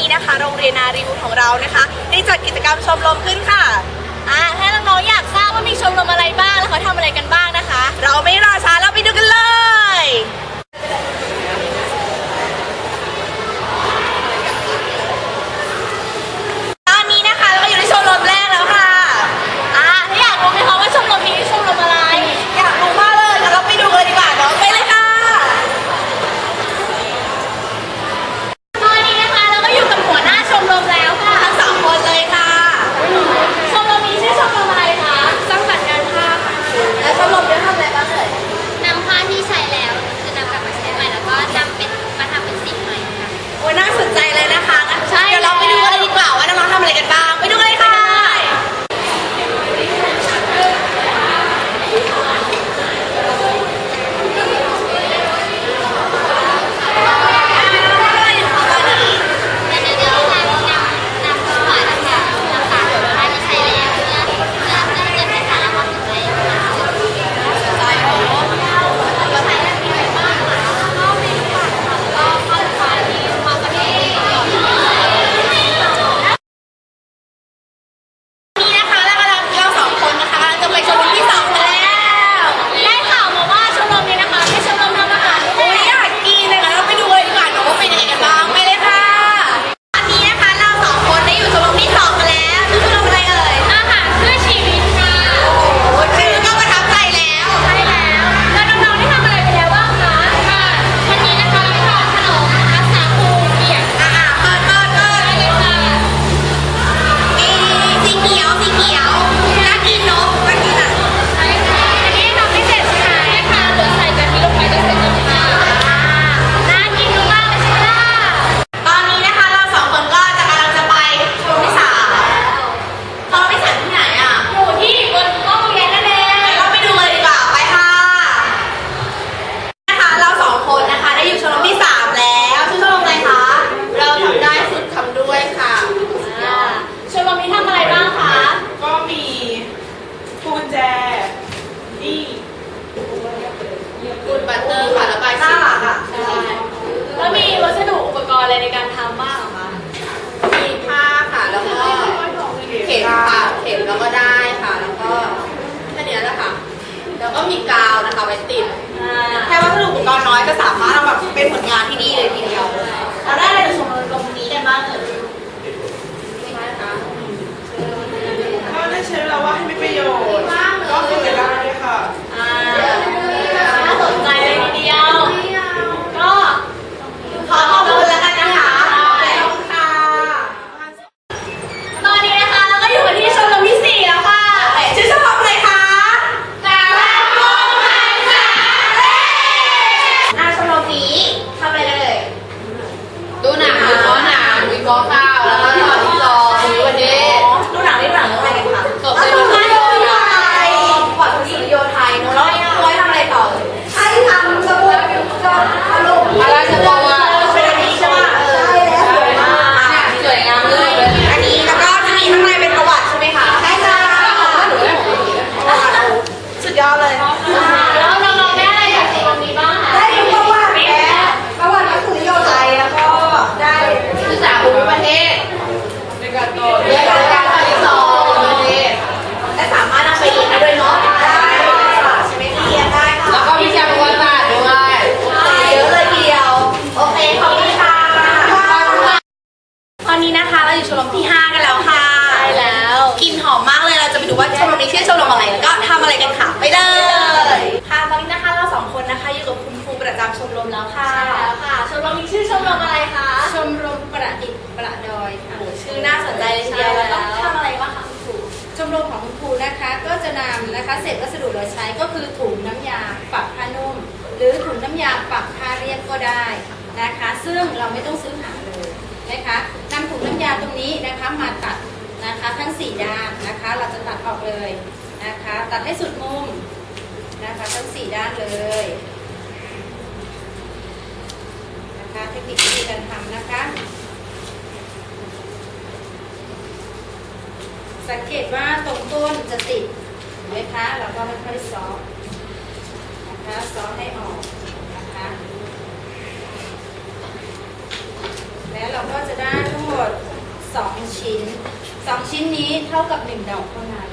นี้นะคะ โรงเรียนนารีวุของเรานะคะได้จัดกิจกรรมชมรมขึ้นค่ะอ่าถ้าน้องๆอยากทราบว่ามีชมรมอะไรบ้าง แล้วเขาทำอะไรกันบ้างนะคะ เราไม่รอช้าเราไปดูกันเลย ในการทำบ้างอคะมีผ้าค่ะแล้วก็เข็มค่ะเข็มแล้วก็ได้ค่ะ แล้วก็แค่เนี้ยแหละค่ะ แล้วก็มีกาวนะคะไว้ติดแค่ว่าถ้าดูอุปกรณ์น้อยก็สามารถเอาแบบเป็นผลงานที่ดีเลยทีเดียวเราได้อะไรจากชมรตรงนี้ได้บ้างเอ่ยก็ได้ใช้เวลาว่าให้มีประโยชน์ ก็คือได้ค่ะ ชมรมที่ 5 กันแล้วค่ะใช่แล้วกินหอมมากเลยเราจะไปดูว่าชมรมนี้ชื่อชมรมอะไรแล้วก็ทำอะไรกันค่ะไปเลยค่ะตอนนี้นะคะเราสองคนนะคะอยู่กับคุณครูประจำชมรมแล้วค่ะใช่แล้วค่ะ ชมรมมีชื่อชมรมอะไรคะชมรมประดิษฐ์ประดอยโอ้ชื่อน่าสนใจเลยทีเดียวแล้วทำอะไรบ้างคะคุณครูชมรมของคุณครูนะคะ ก็จะนำนะคะเศษวัสดุเหลืใช้ก็คือถุงน้ำยาปักผ้านุ่ม หรือถุงน้ำยาปักผ้าเรียบก็ได้นะคะ ซึ่งเราไม่ต้องซื้อหาเลยนะคะ น้ำยาตรงนี้นะคะมาตัดนะคะทั้ง 4 ด้านนะคะ เราจะตัดออกเลยนะคะ ตัดให้สุดมุมนะคะทั้ง 4 ด้านเลยนะคะเทคนิควิธีการทำนะคะ สังเกตว่าตรงต้นจะติดนมคะเราก็ค่อยๆซ้อมนะคะซ้อมให้ออก ชิ้นสองชิ้นนี้เท่ากับหนึ่งดอกเท่านั้น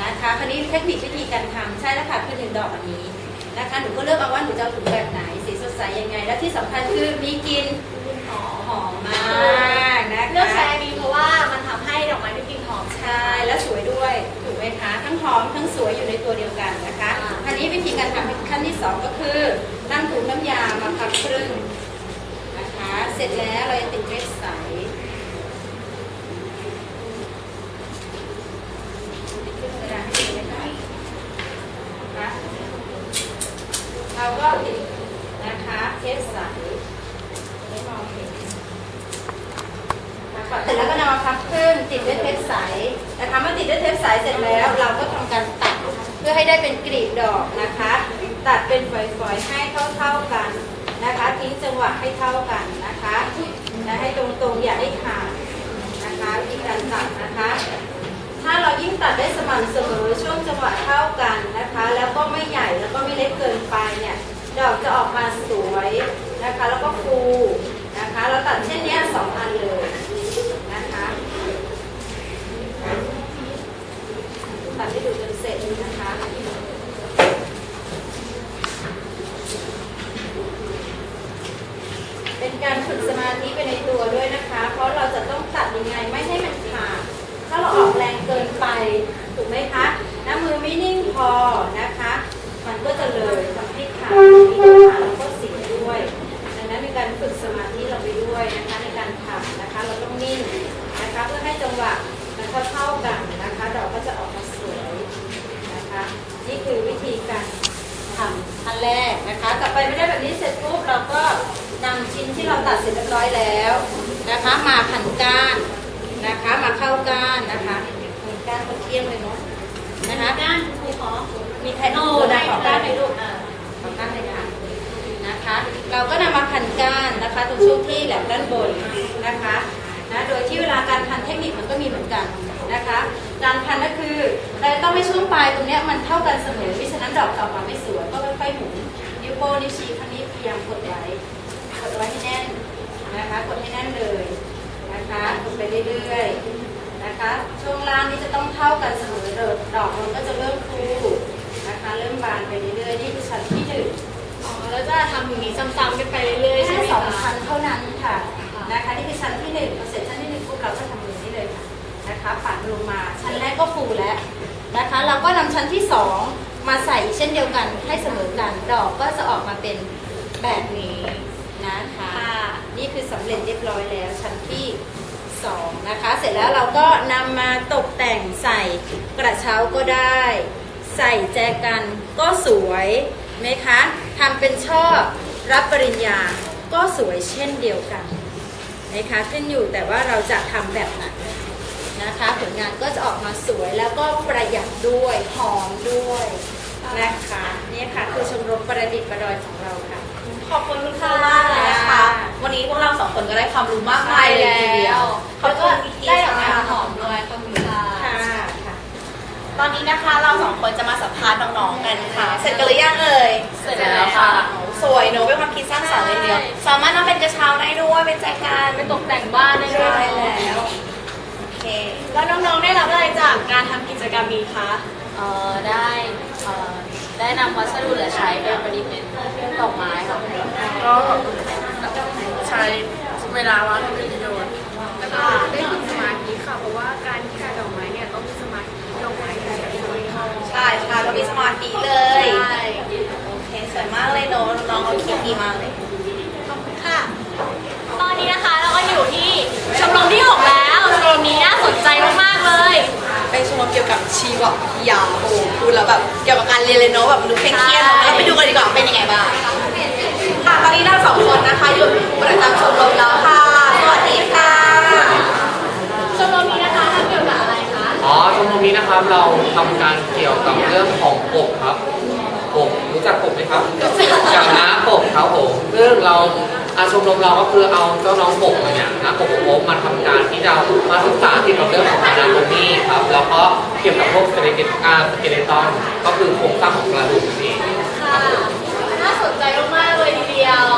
นะคะคราวนี้เทคนิควิธีการทำใช่แล้วค่ะคือหนึ่งดอกอันนี้นะคะหนูก็เลือกเอาว่าหนูจะเอาถุงแบบไหนสีสดใสยังไง และที่สำคัญคือมีกลินหอมหอมมากนะคะเลือกใช้อันนี้เพราะว่ามันทำให้ดอกไม้มีกลิ่นหอมใช่แล้วสวยด้วยถูกไหมคะทั้งหอมทั้งสวยอยู่ในตัวเดียวกันนะคะอันนี้วิธีการทำขั้นที่สองก็คือนำถุงน้ำยามาพับครึ่งนะคะ เสร็จแล้วเราจะติดเม็ดใสติดเครื่องกระดาษให้ดูนะคะนะคะ เราก็ติดนะคะเทปใสไม่มองเห็นเสร็จแล้วก็นำมาพับครึ่งติดด้วยเทปใสนะคะเมื่อติดด้วยเทปใสเสร็จแล้ว เราก็ทำการตัดเพื่อให้ได้เป็นกลีบดอกนะคะ ตัดเป็นฝอยๆให้เท่าๆกันนะคะ ทิ้งจังหวะให้เท่ากันนะคะและให้ตรงๆอย่าให้ขาดนะคะวิธีการตัดนะคะ ถ้าเรายิ่งตัดได้สม่ำเสมอช่วงจังหวะเท่ากันนะคะ แล้วก็ไม่ใหญ่แล้วก็ไม่เล็กเกินไปเนี่ยดอกจะออกมาสวยนะคะ แล้วก็ฟูนะคะ เราตัดเช่นนี้สองอันเลยนะคะตัดให้ดูจนเสร็จนะคะเป็นการฝึกสมาธิไปในตัวด้วยนะคะ เพราะเราจะต้องตัดยังไงไม่ให้มัน ถ้าเราออกแรงเกินไปถูกไหมคะน้ำมือไม่นิ่งพอนะคะ มันก็จะเลยทำให้ขาดมีปัญหาแล้วก็เสียด้วยดังนั้นในการฝึกสมาธิเราไปด้วยนะคะในการทำนะคะ เราต้องนิ่งนะคะเพื่อให้จังหวะมันเท่ากันนะคะดอกก็จะออกมาสวยนะคะ นี่คือวิธีการทำอันแรกนะคะกลับไปไม่ได้แบบนี้เสร็จปุ๊บเราก็นำชิ้นที่เราตัดเสร็จเรียบร้อยแล้วนะคะ มาพันก้าน นะคะ มาเข้าก้านนะคะมีก้านคนเที่ยงเลยเนาะนะคะก้านครูขอมีใครโอ้นะขอก้านหน่อยลูกอ่าขอก้านหน่อยค่ะนะคะ เราก็นำมาพันก้านนะคะตรงช่วงที่แหลมด้านบนนะคะนะโดยที่เวลาการพันเทคนิคมันก็มีเหมือนกันนะคะการพันก็คือเราจะต้องให้ช่วงปลายตรงเนี้ยมันเท่ากันเสมอมิฉะนั้นดอกจะออกมาไม่สวยก็ค่อยๆหมุนนิ้วโป้งนิ้วชี้ข้างนี้พยายามกดไว้กดไว้ให้แน่นนะคะกดให้แน่นเลย นะคะกดไปเรื่อยๆนะคะ ช่วงล่างนี้จะต้องเท่ากันเสมอเลยดอกมันก็จะเริ่มฟูนะคะ เริ่มบานไปเรื่อยๆนี่คือชั้นที่หนึ่งอ๋อแล้วจะทำอย่างนี้ซ้ำๆกันไปเรื่อยๆใช่แค่ไหมสองคะชั้นเท่านั้นค่ะนะคะนี่คือชั้นที่หนึ่งพอเสร็จชั้นที่หนึ่งปุ๊บเราก็ทำมือนี้เลยค่ะนะคะฝันลงมาชั้นแรกก็ฟูแล้วนะคะ เราก็นำชั้นที่สองมาใส่อีกเช่นเดียวกันให้เสมอกันดอกก็จะออกมาเป็นแบบนี้นะคะ นี่คือสำเร็จเรียบร้อยแล้วชั้นที่สองนะคะ เสร็จแล้วเราก็นำมาตกแต่งใส่กระเช้าก็ได้ ใส่แจกันก็สวยไหมคะทำเป็นช่อรับปริญญาก็สวยเช่นเดียวกันนะคะขึ้นอยู่แต่ว่าเราจะทำแบบไหนนะคะ ผลงานก็จะออกมาสวยแล้วก็ประหยัดด้วยหอมด้วยนะคะนี่ค่ะคือชมรมประดิษฐ์ประดอยของเราค่ะ ขอบคุณคุณครูมากเลยนะคะ วันนี้พวกเราสองคนก็ได้ความรู้มากมายเลยทีเดียวแล้วก็ได้ดอกไม้หอมด้วยขอบคุณค่ะค่ะค่ะตอนนี้นะคะเราสองคนจะมาสัมภาษณ์น้องๆกันค่ะ เสร็จกันหรือยังเอ่ยเสร็จแล้วค่ะสวยเนอะเป็นความคิดสร้างสรรค์เลยทีเดียว สามารถนำเป็นกระเช้าได้ด้วยเป็นแจกันเป็นตกแต่งบ้านได้ด้วยแล้วโอเคแล้วน้องๆได้รับอะไรจากการทำกิจกรรมนี้คะเอ่อได้เอ่อได้นำวัสดุเหลือใช้ไปประดิษฐ์เป็นเครื่องดอกไม้ค่ะก็ใช้เวลาว่างให้เป็นประโยชน์แล้วก็ได้ฝึกสมาธิค่ะ เพราะว่าการที่การดอกไม้เนี่ยต้องมีสมาธิดอกไม้ใหญ่ด้วยค่ะใช่ค่ะเรามีสมาธิเลย ใช่โอเคสวยมากเลยเนอะน้องๆเขาคิดดีมากเลย ค่ะ ตอนนี้นะคะเราก็อยู่ที่ชมรมที่6แล้วชมรมนี้น่าสนใจมากๆเลย เป็นชมรมเกี่ยวกับชีววิทยาโอ้โหพูดแล้วแบบเกี่ยวกับการเรียนเลยเนอะแบบดูเคร่งเครียดเนอะแล้วไปดูกันดีกว่าเป็นยังไงบ้าง ค่ะตอนนี้เราสองคนนะคะอยู่ประจำชมรมแล้วค่ะ สวัสดีค่ะ ชมรมนี้นะคะทำเกี่ยวกับอะไรคะ อ๋อชมรมนี้นะครับเราทำการเกี่ยวกับเรื่องของกบครับกบรู้จักกบไหมครับกับน้ากบครับผมซึ่งเราอาชมรมเราก็คือเอาเจ้าน้องกบมาเนี่ยน้ากบกบมาทำการที่จะมาศึกษาเกี่ยวกับเรื่องของอนาโตมีครับแล้วก็เกี่ยวกับพวกสเกเลตอาสเกเลตอนก็คือโครงสร้างของกระดูกนั่นเองครับผม น่าสนใจมากๆเลยทีเดียว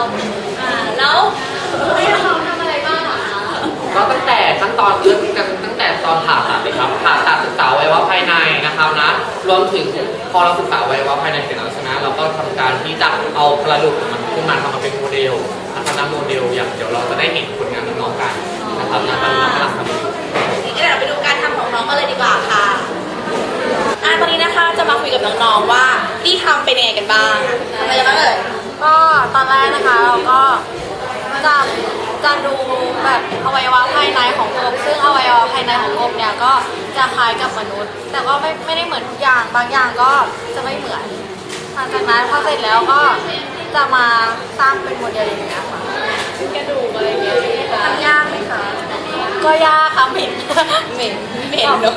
อ่าแล้วให้น้องๆทำอะไรบ้างอะคะก็ตั้งแต่ขั้นตอนเริ่มกันตั้งอนผ่าตัดเลยครับผ่าตัดศึกษาอวัยวะภายในนะครับนะรวมถึงพอเราศึกษาอวัยวะภายในเสร็จแล้วใช่ไหมเราก็ทำการที่จะเอากระดูกของมันขึ้นมาทำมาเป็นโมเดลนะครับนะโมเดลอย่างเดี๋ยวเราจะได้เห็นผลงานน้องๆกันนะครับนะตอนนี้เรากำลังทำอยู่งั้นเดี๋ยวเราไปดูการทำของน้องกันเลยดีกว่าค่ะอ่าตอนนี้นะคะจะมาคุยกับน้องๆว่าที่ทำเป็นยังไงกันบ้างทำอะไรกันบ้างเอ่ยก็ตอนแรกนะคะเราก็จะ จะดูแบบอวัยวะภายในของกบซึ่งอวัยวะภายในของกบเนี่ยก็จะคล้ายกับมนุษย์ แต่ก็ไม่ไม่ได้เหมือนทุกอย่าง บางอย่างก็จะไม่เหมือนหลังจากนั้นพอเสร็จแล้วก็จะมาสร้างเป็นโมเดลอย่างเงี้ยค่ะกระดูกอะไรเงี้ยทำยากไหมคะก็ยากค่ะเหม็นเหม็นเหม็นเนอะ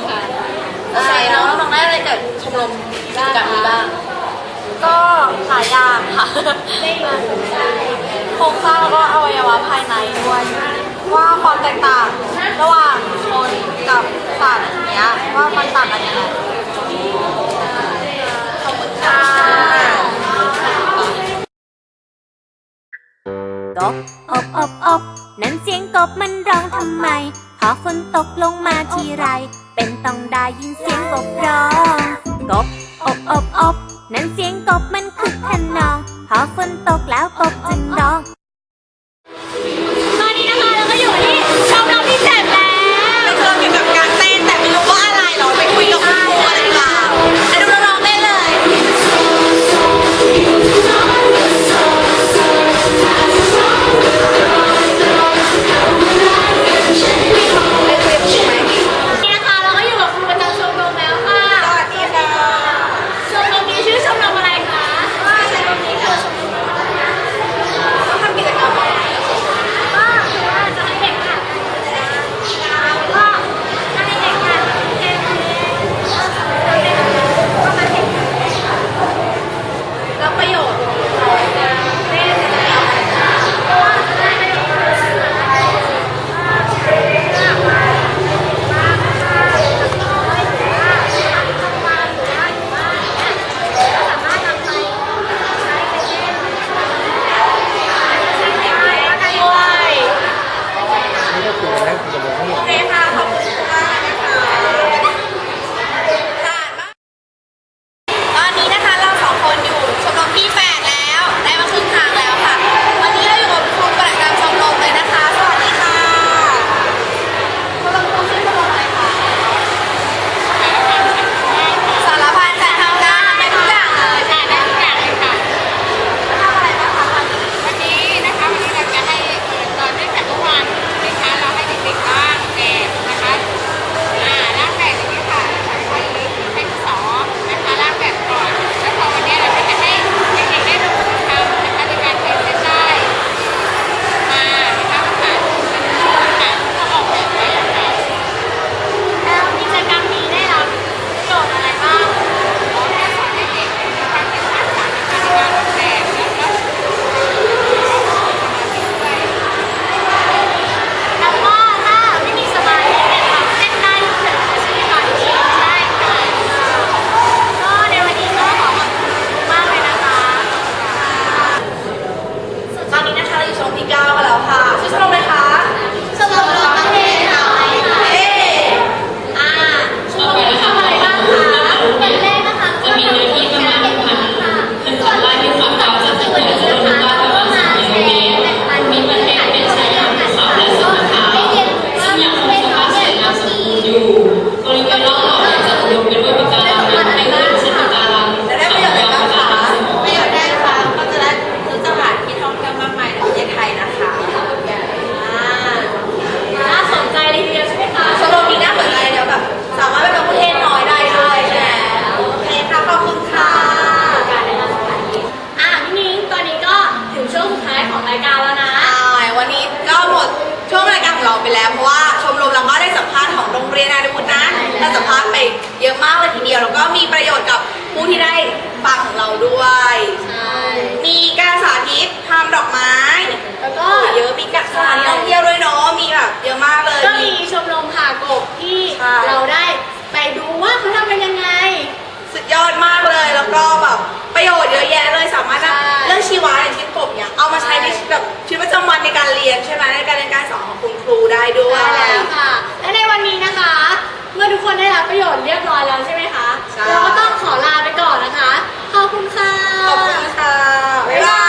โอเคน้องน้องได้อะไรจากชมรมกิจกรรมนี้บ้างก็หลายอย่างค่ะ โครงสร้างแล้วก็อวัยวะภายในด้วย ว่าความแตกต่างระหว่างคนกับสัตว์เนี้ยว่ามันต่างกันยังไงขอบคุณค่ะ กบอบอบอบนั่นเสียงกบมันร้องทำไม พอฝนตกลงมาทีไร เป็นต้องได้ยินเสียงกบร้อง กบอบอบอบนั่นเสียงกบมันคึกขนอง พอฝนตกแล้วกบ ได้ด้วย แล้วค่ะ และในวันนี้นะคะ เมื่อทุกคนได้รับประโยชน์เรียบร้อยแล้วใช่ไหมคะ ใช่ เราก็ต้องขอลาไปก่อนนะคะ ขอบคุณค่ะ ขอบคุณค่ะ บ๊ายบาย